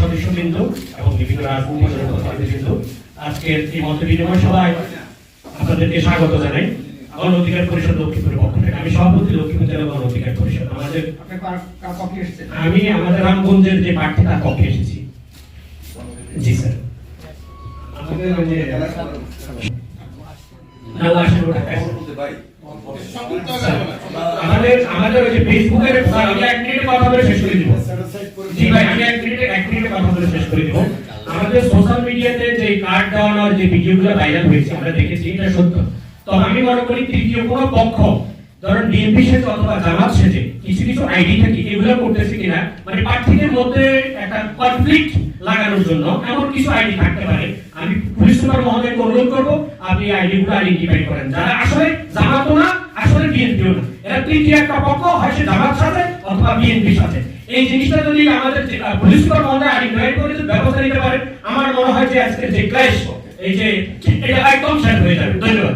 সদস্যবৃন্দ এবং বিভিন্ন রাজনৈতিক প্রতিনিধিবৃন্দ আজকের এই মত বিনিময় সভায় আপনাদেরকে স্বাগত জানাই। গণ অধিকার পরিষদ লক্ষ্মীপুরের পক্ষ থেকে। আমি সভাপতি লক্ষ্মীপুর জেলা গণ অধিকার পরিষদ। আমাদের আমি আমাদের রামগঞ্জের যে প্রার্থী তার পক্ষে এসেছি। জি স্যার। আমাদের যে আমাদের আমাদের ওই যে ফেসবুকের স্যার, আমি এক মিনিটে কথা বলে শেষ করে দিব। কথা বলে শেষ করে দিব। আমাদের সোশ্যাল মিডিয়াতে যে কার্ড দেওয়ানোর যে ভিডিওগুলো ভাইরাল হয়েছে, আমরা দেখেছি, এটা সত্য। তো আমি মনে করি তৃতীয় কোনো পক্ষ, ধরেন বিএনপি সেজে অথবা জামাত সেজে, কিছু কিছু আইডি থেকে এগুলো করতেছে কিনা মানে প্রার্থীদের মধ্যে একটা কনফ্লিক্ট লাগানোর জন্য এমন কিছু আইডি থাকতে পারে। আমি পুলিশ সুপার মহোদয়কে অনুরোধ করব, আপনি আইডি গুলো আইডেন্টিফাই করেন। যারা আসলে জামাতও না, আসলে বিএনপিও না। এরা তৃতীয় একটা পক্ষ, হয় সে জামাত বিএনপির সাথে। এই জিনিসটা যদি আমাদের পুলিশ কর্মকর্তা আইডেন্টিফাই করে ব্যবস্থা নিতে পারে আমার মনে হয় যে আজকে যে ক্লাস এই যে, এটা একদম হয়ে যাবে। ধন্যবাদ।